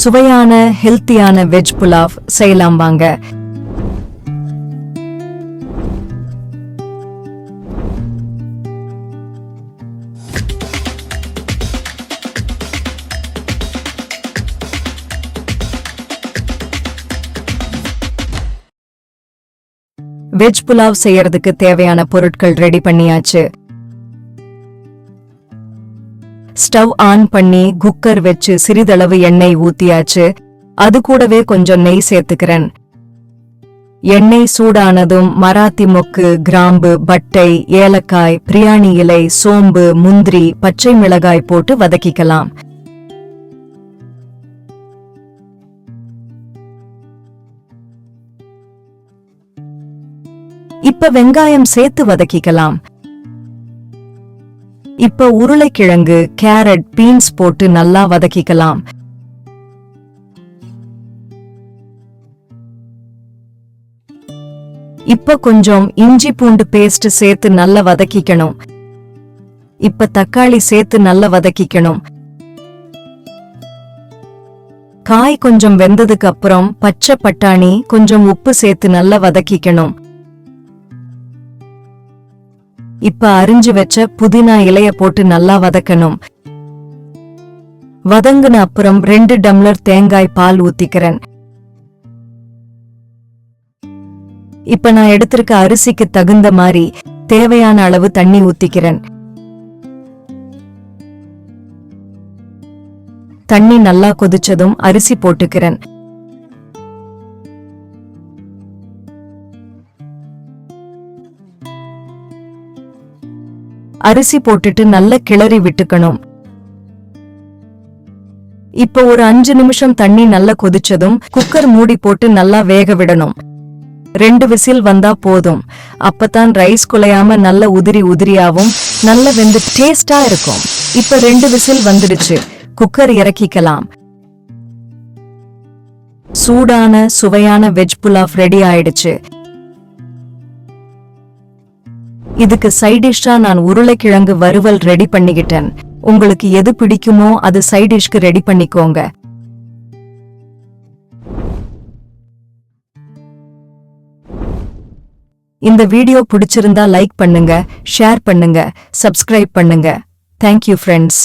சுவையான ஹெல்த்தியான வெஜ் புலாவ் செய்யலாம் வாங்க. வெஜ் புலாவ் செய்யறதுக்கு தேவையான பொருட்கள் ரெடி பண்ணியாச்சு. ஸ்டவ் ஆன் பண்ணி குக்கர் வச்சு சிறிதளவு எண்ணெய் ஊத்தியாச்சு. அது கூடவே கொஞ்சம் நெய் சேர்த்துக்கிறேன். எண்ணெய் சூடானதும் மராத்தி மொக்கு கிராம்பு பட்டை ஏலக்காய் பிரியாணி இலை சோம்பு முந்திரி பச்சை மிளகாய் போட்டு வதக்கிக்கலாம். இப்ப வெங்காயம் சேர்த்து வதக்கிக்கலாம். இப்ப உருளைக்கிழங்கு கேரட் பீன்ஸ் போட்டு நல்லா வதக்கிக்கலாம். இப்ப கொஞ்சம் இஞ்சி பூண்டு பேஸ்ட் சேர்த்து நல்லா வதக்கிக்கணும். இப்ப தக்காளி சேர்த்து நல்லா வதக்கிக்கணும். காய் கொஞ்சம் வெந்ததுக்கு அப்புறம் பச்சை பட்டாணி கொஞ்சம் உப்பு சேர்த்து நல்லா வதக்கிக்கணும். இப்ப அரிஞ்சு வச்ச புதினா இலைய போட்டு நல்லா வதக்கணும். வதங்குன அப்புறம் ரெண்டு டம்ளர் தேங்காய் பால் ஊத்திக்கிறேன். இப்ப நான் எடுத்திருக்க அரிசிக்கு தகுந்த மாதிரி தேவையான அளவு தண்ணி ஊத்திக்கிறேன். தண்ணி நல்லா கொதிச்சதும் அரிசி போட்டுக்கிறேன். அரிசி போட்டுட்டு நல்லா கிளறி விட்டுக்கணும். இப்போ ஒரு அஞ்சு நிமிஷம் தண்ணி நல்லா கொதிச்சதும் குக்கர் மூடி போட்டு நல்லா வேக விடணும். ரெண்டு விசில் வந்தா போதும். அப்பதான் ரைஸ் குலையாம நல்ல உதிரி உதிரியாவும் நல்ல வெந்து டேஸ்டா இருக்கும். இப்ப ரெண்டு விசில் வந்துடுச்சு. குக்கர் இறக்கிக்கலாம். சூடான சுவையான வெஜ் புலாஃப் ரெடி ஆயிடுச்சு. இதுக்கு சைடிஷ்ஷா நான் உருளைக்கிழங்கு வறுவல் ரெடி பண்ணிக்கிட்டேன். உங்களுக்கு எது பிடிக்குமோ அது சைடிஷ்க்கு ரெடி பண்ணிக்கோங்க. இந்த வீடியோ பிடிச்சிருந்தா லைக் பண்ணுங்க ஷேர் பண்ணுங்க சப்ஸ்கிரைப் பண்ணுங்க. Thank you friends